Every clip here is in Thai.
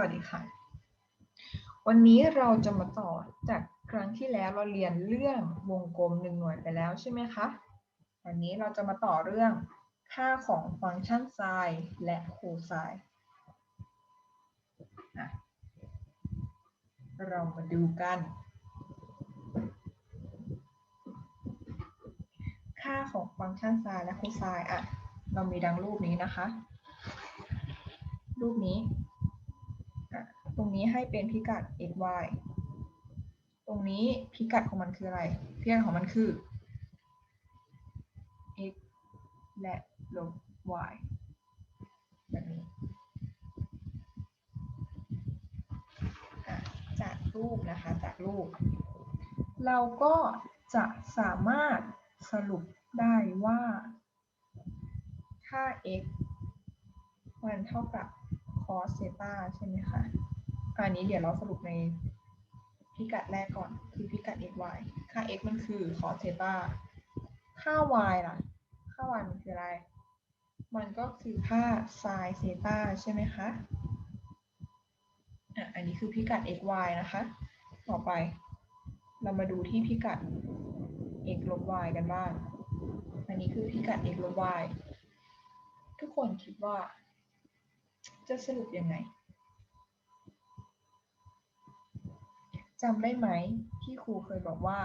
วัสดีค่ะ วันนี้เราจะมาต่อจากครั้งที่แล้วเราเรียนเรื่องวงกลมหนึ่งหน่วยไปแล้วใช่ไหมคะวันนี้เราจะมาต่อเรื่องค่าของฟังก์ชันไซน์และโคไซน์อะเรามาดูกัน ค่าของฟังก์ชันไซน์และโคไซน์อะ เรามีดังรูปนี้นะคะ รูปนี้ รงนี้ให้เป็นพิกัด x y ตรงนี้พิกัดของมันคืออะไร พิกัดของมันคือ x และลบ y แบบนี้จากรูปนะคะ จากรูป เราก็จะสามารถสรุปได้ว่าค่า x มันเท่ากับ cos เซตาใช่ไหมคะ อันนี้เดี๋ยวเราสรุปในพิกัดแรกก่อนคือพิกัด x y ค่า x มันคือ cos เซตาค่า y ล่ะ ค่า y มันคืออะไร มันก็คือค่า sin เซตาใช่ไหมคะอะอันนี้คือพิกัด x y นะคะ ต่อไป เรามาดูที่พิกัด x ลบ y กันบ้าง อันนี้คือพิกัด x ลบ y ทุกคนคิดว่า จะสรุปยังไง จำได้ไหมที่ครูเคยบอกว่า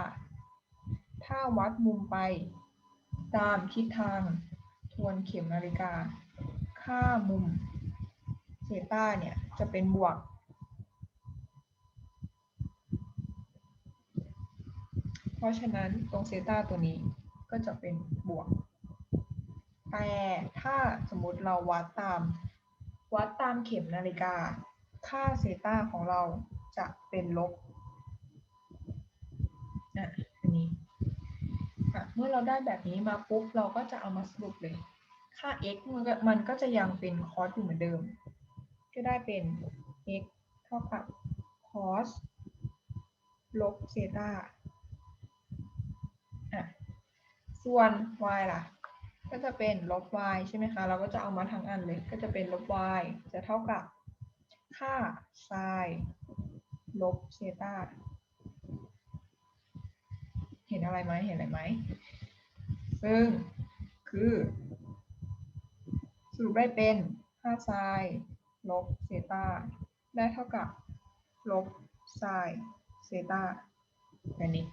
ถ้าวัดมุมไป ตามทิศทาง ทวนเข็มนาฬิกา ค่ามุมเซต้าเนี่ยจะเป็นบวก เพราะฉะนั้นตรงเซต้าตัวนี้ก็จะเป็นบวก แต่ถ้าสมมติเราวัดตาม วัดตามเข็มนาฬิกา ค่าเซต้าของเราจะเป็นลบอะอันนี้อะ เมื่อเราได้แบบนี้มาปุ๊บเราก็จะเอามาสรุปเลย ค่า x มันก็มันก็จะยังเป็น cos อยู่เหมือนเดิม ก็ได้เป็น x เท่ากับ cos ลบเซตาอะ ส่วน y ล่ะ ก็จะเป็นลบ y ใช่ไหมคะ เราก็จะเอามาทั้งอันเลย ก็จะเป็นลบ y จะเท่ากับค่า sin ลบเซตา ห็นอะไรไหมเห็นอะไรไหมซึ่งคือ สรุปได้เป็นค่า sin ลบเซตาได้เท่ากับลบ sin เซตาแบบนี้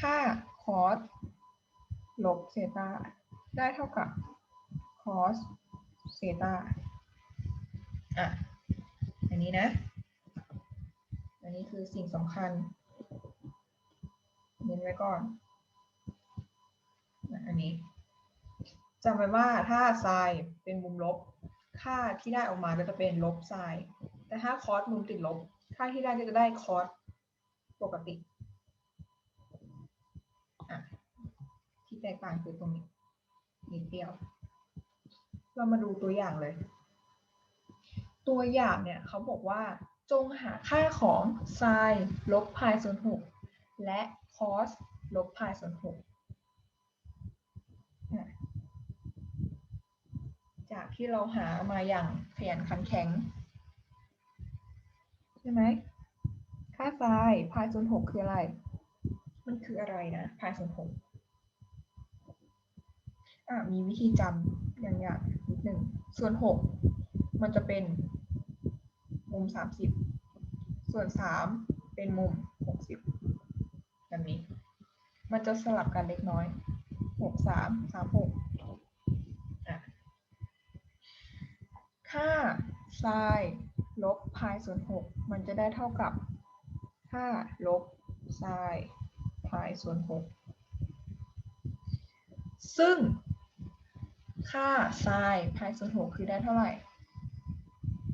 ค่า cos ลบเซตาได้เท่ากับ cos เซตาอะ อันนี้นะ อันนี้คือสิ่งสำคัญ น้นไว้ก่อนอันนี้จำไว้ว่าถ้าไซน์เป็นมุมลบ ค่าที่ได้ออกมาก็จะเป็นลบไซน์แต่ถ้าคอสมุมติดลบ ค่าที่ได้ก็จะได้คอสปกติที่แตกต่างคือตรงนี้นิดเดียว เรามาดูตัวอย่างเลย ตัวอย่างเนี่ยเขาบอกว่าจงหาค่าของ sin ลบ pi ส่วน6และ cos ลบ pi ส่วน6อะจากที่เราหามาอย่างขยันขันแข็ง ใช่ไหม ค่า sin pi ส่วน6คืออะไร มันคืออะไรนะ pi ส่วน6อะมีวิธีจำอย่างอย่างนิดหนึ่งส่วน6มันจะเป็นมุม30ส่วน3เป็นมุม60 แบบนี้ มันจะสลับกันเล็กน้อย6 3 3 6อะค่า sin ลบ pi ส่วน6มันจะได้เท่ากับค่าลบ sin pi ส่วน6ซึ่งค่า sin pi ส่วน6คือได้เท่าไหร่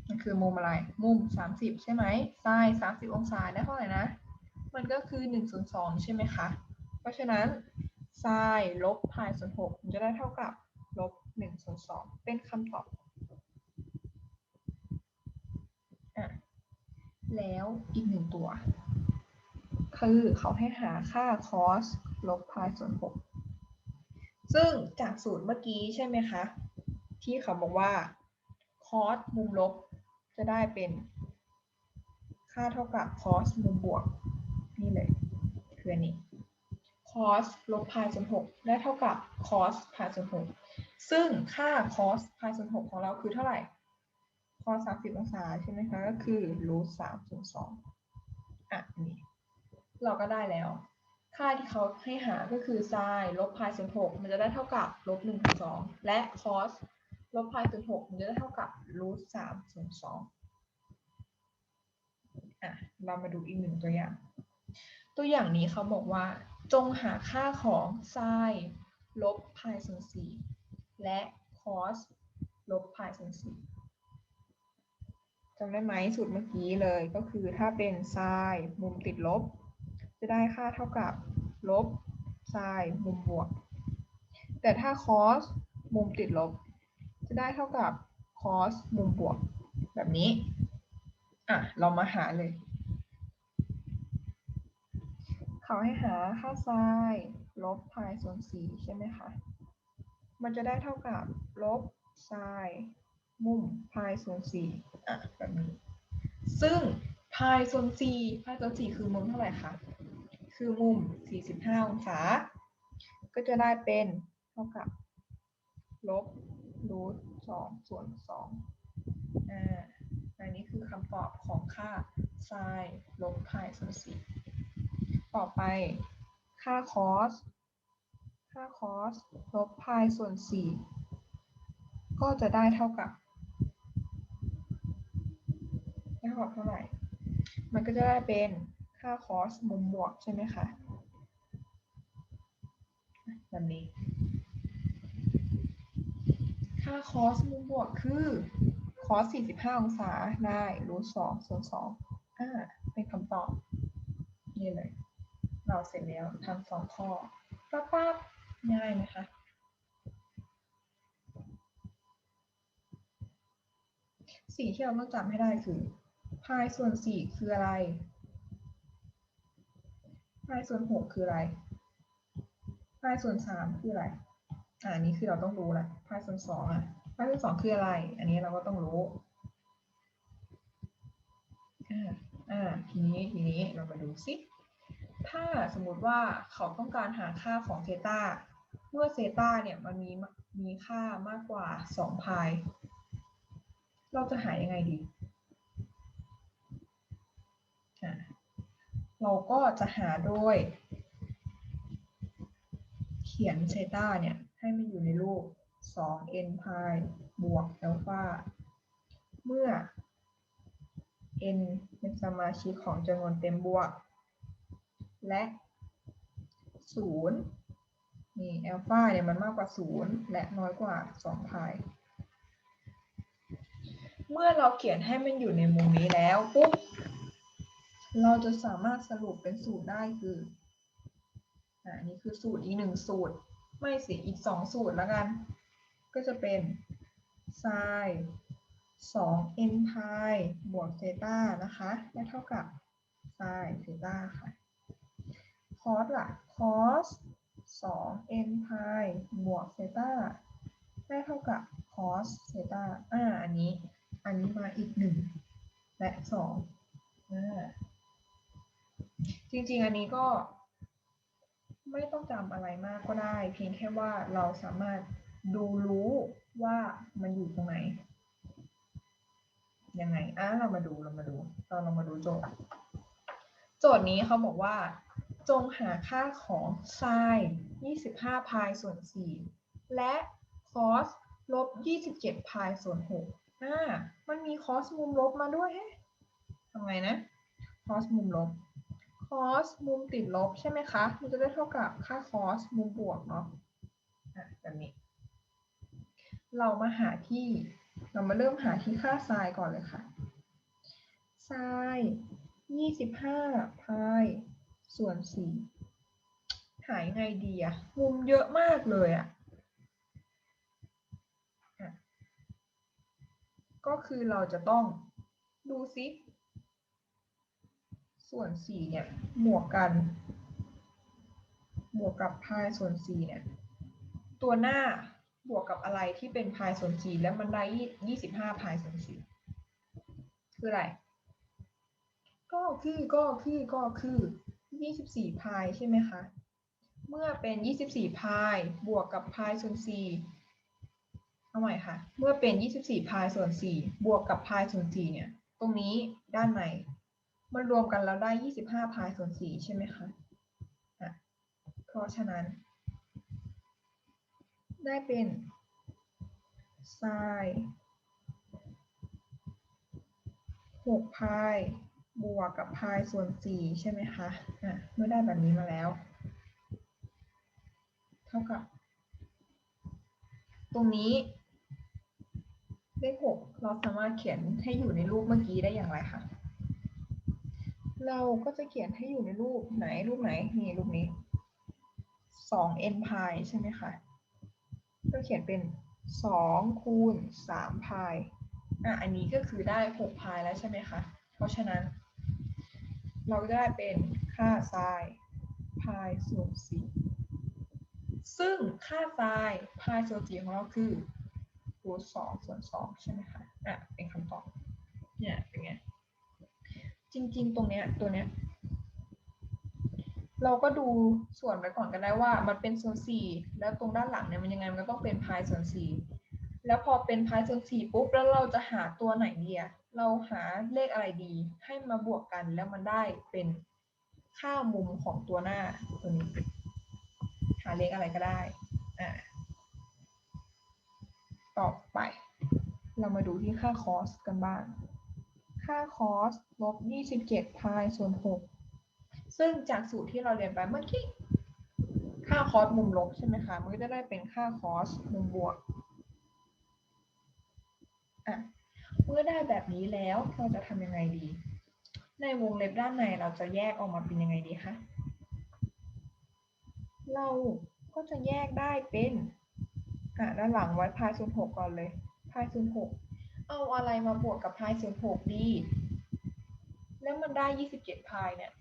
มันคือมุมอะไร มุม 30 ใช่ไหม sin 30 องศาได้เท่าไหร่นะ มันก็คือ 1 ส่วน2ใช่ไหมคะ เพราะฉะนั้น sin ลบ pi ส่วน6มันจะได้เท่ากับลบ1ส่วน2เป็นคำตอบอะแล้วอีกหนึ่งตัว คือเขาให้หาค่า cos ลบ pi ส่วน 6 ซึ่งจากสูตรเมื่อกี้ใช่ไหมคะ ที่เขาบอกว่า cos มุมลบจะได้เป็นค่าเท่ากับ cos มุมบวก นี่เลย คืออันนี้ cos ลบ pi ส่วน6ได้เท่ากับ cos pi ส่วน6ซึ่งค่า cos pi ส่วน6ของเราคือเท่าไหร่ cos 30 องศาใช่ไหมคะ ก็คือ root 3ส่วน2อะนี่เราก็ได้แล้ว ค่าที่เขาให้หาก็คือ sin ลบ pi ส่วน6มันจะได้เท่ากับลบ1ส่วน2และ cos ลบ pi ส่วน6มันจะได้เท่ากับ root 3ส่วน2อะ เรามาดูอีกหนึ่งตัวอย่าง ตัวอย่างนี้เขาบอกว่า จงหาค่าของ sin ลบ pi ส่วน4และ cos ลบ pi ส่วน4จำได้ไหมสูตรเมื่อกี้เลยก็คือถ้าเป็น sin มุมติดลบ จะได้ค่าเท่ากับลบ sin มุมบวก แต่ถ้า cos มุมติดลบ จะได้เท่ากับ cos มุมบวก แบบนี้ อะ เรามาหาเลย เขาให้หาค่า sin ลบ pi ส่วน4ใช่ไหมคะ มันจะได้เท่ากับลบ sin มุม pi ส่วน4อะแบบนี้ ซึ่ง pi ส่วน4 pi ส่วน4คือมุมเท่าไหร่คะ คือมุม 45 องศา ก็จะได้เป็นเท่ากับลบรูท2ส่วน2อ่าอันนี้คือคำตอบของค่า sin ลบ pi ส่วน4 ต่อไป ค่า cos ค่า cos ลบ pi ส่วน 4 ก็จะได้เท่ากับได้เท่ากับเท่าไหร่ มันก็จะได้เป็นค่า cos มุมบวกใช่ไหมคะ แบบนี้ ค่า cos มุมบวกคือ cos 45 องศาได้รูท2ส่วน2อ่าเป็นคำตอบนี่เลย เราเสร็จแล้วทำสองข้อปั๊บปั๊บง่ายนะคะสิ่งที่เราต้องจำให้ได้คือพายส่วน4คืออะไรพายส่วน6คืออะไรพายส่วน3คืออะไรอ่าอันนี้คือเราต้องรู้แหละพายส่วน2อะพายส่วน2คืออะไร อันนี้เราก็ต้องรู้อ่าอ่าทีนี้ทีนี้เรามาดูซิ ถ้าสมมุติว่าเขาต้องการหาค่าของเซตาเมื่อเซตาเนี่ยมันมีมีค่ามากกว่า2พายเราจะหายังไงดี เราก็จะหาโดย เขียนเซตาเนี่ยให้มันอยู่ในรูป 2n พายบวกอัลฟาเมื่อ n เป็นสมาชิกของจำนวนเต็มบวก และ0นี่อัลฟาเนี่ยมันมากกว่า0และน้อยกว่า2พายเมื่อเราเขียนให้มันอยู่ในมุมนี้แล้วปุ๊บเราจะสามารถสรุปเป็นสูตรได้คืออ่านี่คือสูตรอีกหนึ่งสูตร ไม่สิอีกสองสูตรแล้วกัน ก็จะเป็น sin 2 n พายบวกเซต้านะคะได้เท่ากับ sin เซต้าค่ะ cos ล่ะ cos 2 n พายบวกเซตาได้เท่ากับ cos เซตาอ่า อันนี้ อันนี้มาอีกหนึ่งและสองอ่าจริงๆ อันนี้ก็ไม่ต้องจำอะไรมากก็ได้ เพียงแค่ว่าเราสามารถดูรู้ว่ามันอยู่ตรงไหน ยังไงอะเรามาดูเรามาดูเราเรามาดูโจทย์ โจทย์นี้เขาบอกว่า จงหาค่าของ sin 25พายส่วน 4 และ cos ลบ 27พายส่วน6อ่ามันมี cos มุมลบมาด้วยฮะทำไงนะ cos มุมลบ cos มุมติดลบใช่ไหมคะ มันจะได้เท่ากับค่า cos มุมบวกเนาะอะแบบนี้ เรามาหาที่ เรามาเริ่มหาที่ค่า sin ก่อนเลยค่ะ sin 25พาย ส่วน4หายไงดีอะมุมเยอะมากเลยอะอะก็คือเราจะต้องดูซิ ส่วน4เนี่ยบวกกัน บวกกับพายส่วน4เนี่ย ตัวหน้าบวกกับอะไรที่เป็นพายส่วน4แล้วมันได้25พายส่วน4คืออะไร ก็คือก็คือก็คือ 24พายใช่ไหมคะ เมื่อเป็น 24พายบวกกับพายส่วน4เอาใหม่ค่ะ เมื่อเป็น 24พายส่วน4บวกกับพายส่วน4เนี่ย ตรงนี้ด้านในมันรวมกันแล้วได้ 25พายส่วน4ใช่ไหมคะอะเพราะฉะนั้น ได้เป็นไซน์6พาย บวกกับพายส่วน4ใช่ไหมคะอะเมื่อได้แบบนี้มาแล้ว เท่ากับ ตรงนี้เลข6เราสามารถเขียนให้อยู่ในรูปเมื่อกี้ได้อย่างไรคะเราก็จะเขียนให้อยู่ในรูปไหนรูปไหนนี่รูปนี้2 n พายใช่ไหมคะก็เขียนเป็น2คูณ3พายอะอันนี้ก็คือได้6พายแล้วใช่ไหมคะเพราะฉะนั้น เราก็ได้เป็นค่าไซน์พายส่วน4ซึ่งค่าไซน์พายส่วน4ของเราคือรูท2ส่วน2ใช่ไหมคะอะเป็นคำตอบเนี่ยเป็นไงจริง ๆ ตรงเนี้ยตัวเนี้ยเราก็ดูส่วนไปก่อนกันได้ว่ามันเป็นส่วนสี่แล้วตรงด้านหลังเนี่ยมันยังไงมันก็ต้องเป็นพายส่วนสี่แล้วพอเป็นพายส่วนสี่ปุ๊บแล้วเราจะหาตัวไหนดีอะ เราหาเลขอะไรดี ให้มาบวกกันแล้วมันได้เป็นค่ามุมของตัวหน้าตัวนี้ หาเลขอะไรก็ได้อ่าต่อไป เรามาดูที่ค่าคอสกันบ้าง ค่าคอสลบ27พายส่วน6ซึ่งจากสูตรที่เราเรียนไปเมื่อกี้ ค่าคอสมุมลบใช่ไหมคะ มันก็จะได้เป็นค่าคอสมุมบวก อะ เมื่อได้แบบนี้แล้วเราจะทำยังไงดี ในวงเล็บด้านในเราจะแยกออกมาเป็นยังไงดีคะ เราก็จะแยกได้เป็นอะด้านหลังไว้พายส่วนหกก่อนเลยพายส่วนหกเอาอะไรมาบวกกับพายส่วนหกดี แล้วมันได้ยี่สิบเจ็ดพายเนี่ย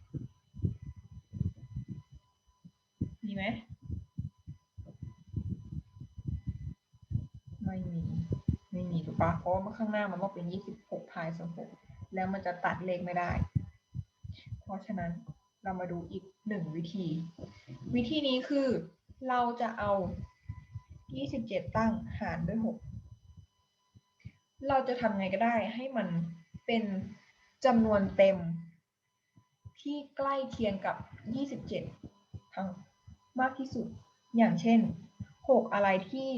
มีไหมไม่มี ปะเพราะว่าข้างหน้ามันต้องเป็นยี่สิบหกพายส่วนหกแล้วมันจะตัดเลขไม่ได้ เพราะฉะนั้นเรามาดูอีกหนึ่งวิธี วิธีนี้คือเราจะเอา 27 ตั้งหารด้วย 6 เราจะทำไงก็ได้ให้มันเป็นจำนวนเต็ม ที่ใกล้เคียงกับ 27 ทั้งมากที่สุด อย่างเช่น 6 อะไรที่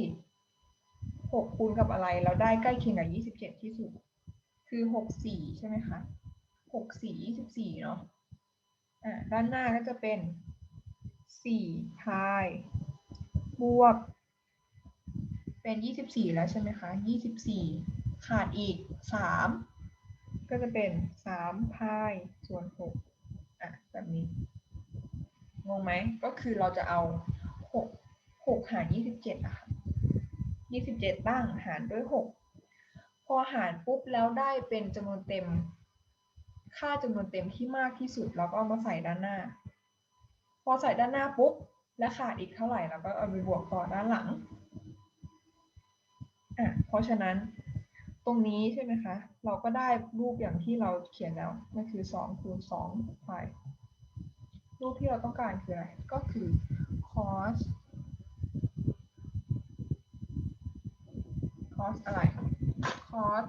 6คูณกับอะไรเราได้ใกล้เคียงกับ 27 ที่สุด คือ 6 4 ใช่ไหมคะ 6 4 24 เนาะอ่าด้านหน้าก็จะเป็น 4 พาย บวก เป็น 24 แล้วใช่ไหมคะ 24 ขาดอีก 3 ก็จะเป็น 3 พาย ส่วน 6 อะ แบบนี้ งงไหม ก็คือเราจะเอา 6 6 หาร 27อะค่ะ 27ตั้งหารด้วย 6 พอหารปุ๊บแล้วได้เป็นจำนวนเต็ม ค่าจำนวนเต็มที่มากที่สุดเราก็มาใส่ด้านหน้า พอใส่ด้านหน้าปุ๊บและขาดอีกเท่าไหร่เราก็เอาไปบวกต่อด้านหลังอะเพราะฉะนั้นตรงนี้ใช่ไหมคะ เราก็ได้รูปอย่างที่เราเขียนแล้วนั่นคือ2คูณ2พายรูปที่เราต้องการคืออะไร ก็คือ cos cos อะไร cos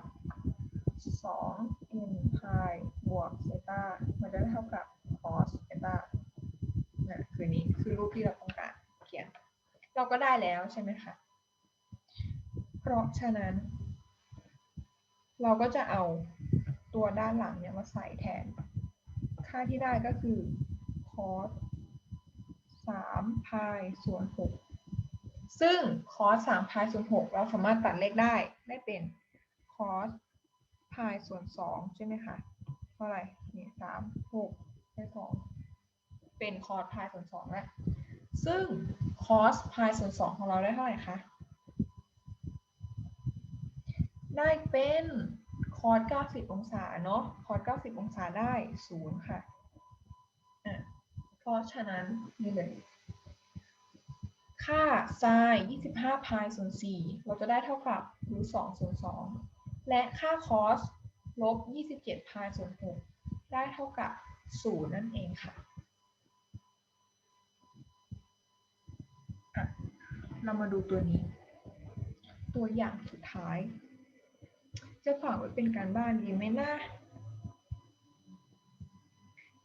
2 n พายบวกเซตามันจะเท่ากับ cos เซตานะคือนี้คือรูปที่เราต้องการเขียน เราก็ได้แล้วใช่ไหมคะ เพราะฉะนั้น เราก็จะเอาตัวด้านหลังเนี่ยมาใส่แทน ค่าที่ได้ก็คือ cos 3พายส่วน6 ซึ่ง cos 3พายส่วน6เราสามารถตัดเลขได้ได้เป็น cos พายส่วน2ใช่ไหมคะเท่าไหร่นี่3 6ได้2เป็น cos พายส่วน2แล้วซึ่ง cos พายส่วน2ของเราได้เท่าไหร่คะได้เป็น cos 90 องศาเนาะ cos 90 องศาได้ 0 ค่ะ อะ เพราะฉะนั้นนี่เลย ค่า sin 25 พายส่วน4เราจะได้เท่ากับรูท2ส่วน2และค่า cos ลบยี่สิบเจ็ดพายส่วนหกได้เท่ากับศูนย์นั่นเองค่ะอะ เรามาดูตัวนี้ ตัวอย่างสุดท้าย จะฝากไว้เป็นการบ้านดีไหมนะ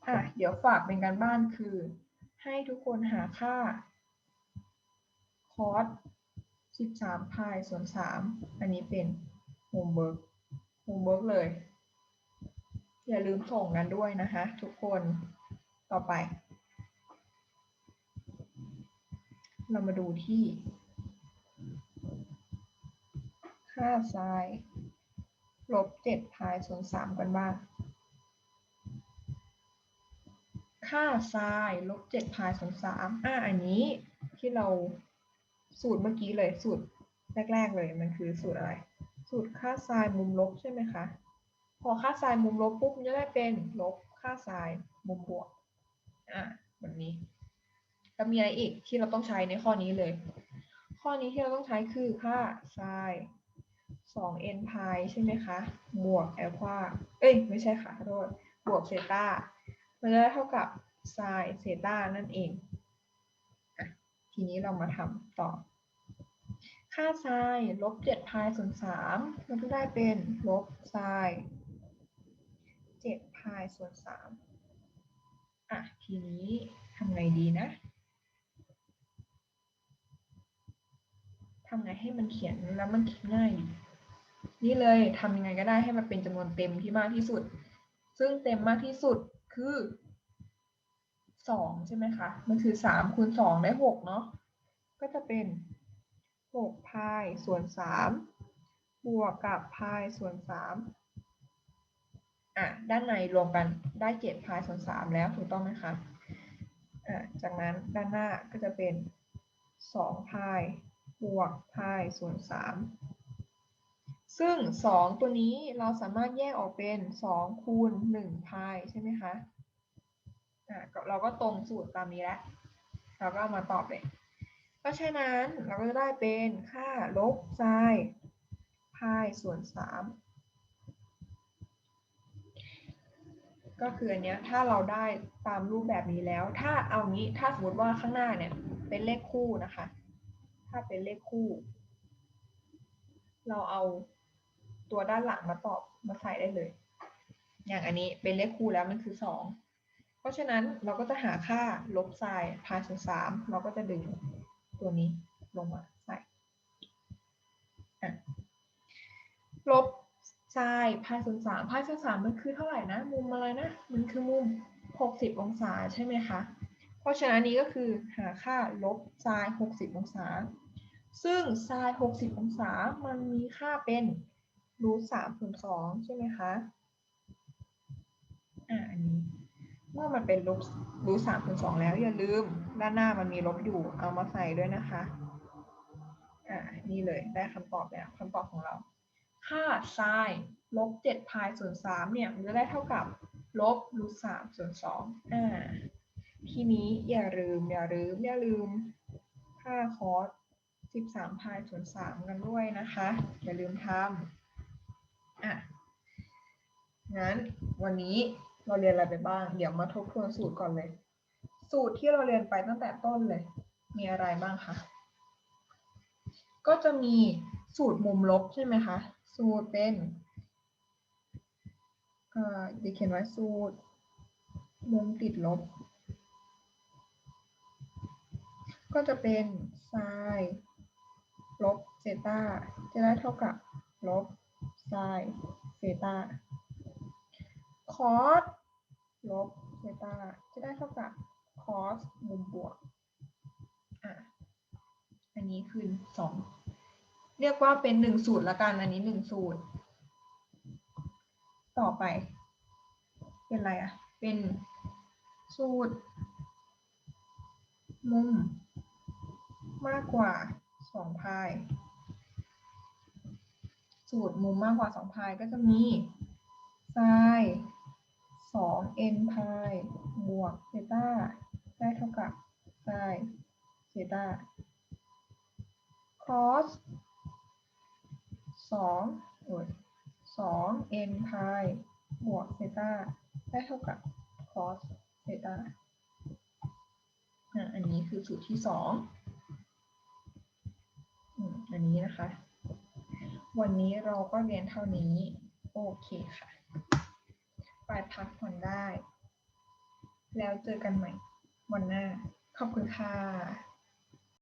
อะ เดี๋ยวฝากเป็นการบ้านคือ ให้ทุกคนหาค่า คอส13พายส่วน3อันนี้เป็นโฮมเวิร์กโฮมเวิร์กเลย อย่าลืมส่งกันด้วยนะคะ ทุกคนต่อไป เรามาดูที่ ค่าไซน์ลบ7พายส่วน3กันบ้าง ค่าไซน์ลบ7พายส่วน3อะอันนี้ที่เรา สูตรเมื่อกี้เลยสูตรแรก ๆ เลยมันคือสูตรอะไร สูตรค่าไซน์มุมลบใช่ไหมคะ พอค่าไซน์มุมลบปุ๊บมันจะได้เป็นลบค่าไซน์มุมบวกอะแบบนี้แล้วมีอะไรอีกที่เราต้องใช้ในข้อนี้เลย ข้อนี้ที่เราต้องใช้คือค่าไซน์2 n พายใช่ไหมคะ บวกแอลฟาเอ้ย ไม่ใช่ค่ะโทษบวกเซต้ามันจะได้เท่ากับไซน์เซต้านั่นเอง ทีนี้เรามาทำต่อ ค่าไซน์ลบ7พายส่วน3มันก็ได้เป็นลบไซน์7พายส่วน3อะ ทีนี้ทำไงดีนะทำไงให้มันเขียนแล้วมันคิดง่ายดีนี่เลยทำยังไงก็ได้ให้มันเป็นจำนวนเต็มที่มากที่สุด ซึ่งเต็มมากที่สุดคือ สองใช่ไหมคะ มันคือสามคูณสองได้หกเนาะ ก็จะเป็นหกพายส่วนสามบวกกับพายส่วนสามอะ ด้านในรวมกันได้เจ็ดพายส่วนสามแล้วถูกต้องไหมคะ อะ จากนั้นด้านหน้าก็จะเป็นสองพายบวกพายส่วนสามซึ่ง 2 ตัวนี้เราสามารถแยกออกเป็น 2 คูณ1พายใช่ไหมคะ อ่าเราก็ตรงสูตรตามนี้แล้วเราก็เอามาตอบเลย เพราะฉะนั้นเราก็จะได้เป็นค่าลบไซน์พายส่วน3ก็คืออันเนี้ยถ้าเราได้ตามรูปแบบนี้แล้ว ถ้าเอางี้ถ้าสมมติว่าข้างหน้าเนี่ย เป็นเลขคู่นะคะ ถ้าเป็นเลขคู่ เราเอาตัวด้านหลังมาตอบมาใส่ได้เลย อย่างอันนี้เป็นเลขคู่แล้วมันคือสอง เพราะฉะนั้นเราก็จะหาค่าลบไซน์พายส่วนสามเราก็จะดึงตัวนี้ลงมาใส่ลบไซน์พายส่วนสามพายส่วนสามมันคือเท่าไหร่นะ มุมอะไรนะ มันคือมุมหกสิบองศาใช่ไหมคะ เพราะฉะนั้นนี้ก็คือหาค่าลบไซน์หกสิบองศา ซึ่งไซน์หกสิบองศามันมีค่าเป็นรูทสามส่วนสองใช่ไหมคะ อ่าอันนี้ เมื่อมันเป็นรูทรูทสามส่วนสองแล้วอย่าลืมด้านหน้ามันมีลบอยู่เอามาใส่ด้วยนะคะอ่านี่เลยได้คำตอบแล้วคำตอบของเราค่าไซน์ลบเจ็ดพายส่วนสามเนี่ยมันจะได้เท่ากับลบรูทสามส่วนสองอ่าทีนี้อย่าลืมอย่าลืมอย่าลืมค่าคอสสิบสามพายส่วนสามกันด้วยนะคะ อย่าลืมทำอะงั้นวันนี้ เราเรียนอะไรไปบ้าง เดี๋ยวมาทบทวนสูตรก่อนเลย สูตรที่เราเรียนไปตั้งแต่ต้นเลย มีอะไรบ้างคะก็จะมีสูตรมุมลบใช่ไหมคะสูตรเป็นเอ่อเดี๋ยวเขียนไว้สูตร มุมติดลบ ก็จะเป็นไซน์ลบเซตาจะได้เท่ากับลบไซน์เซตา คอสลบเซตาจะได้เท่ากับคอสมุมบวกอะอันนี้คือสองเรียกว่าเป็นหนึ่งสูตรละกัน อันนี้หนึ่งสูตร ต่อไป เป็นอะไรอะ เป็นสูตร มุม มากกว่าสองพาย สูตรมุมมากกว่า2พายก็จะมีไซน์ 2 n พายบวกเซต้าได้เท่ากับไซน์เซต้าคอส2โอ้ย2 n พายบวกเซต้าได้เท่ากับ cos เซต้าอันนี้คือสูตรที่สองอันนี้นะคะ วันนี้เราก็เรียนเท่านี้ โอเคค่ะ พักผ่อนได้ แล้วเจอกันใหม่วันหน้า ขอบคุณค่ะ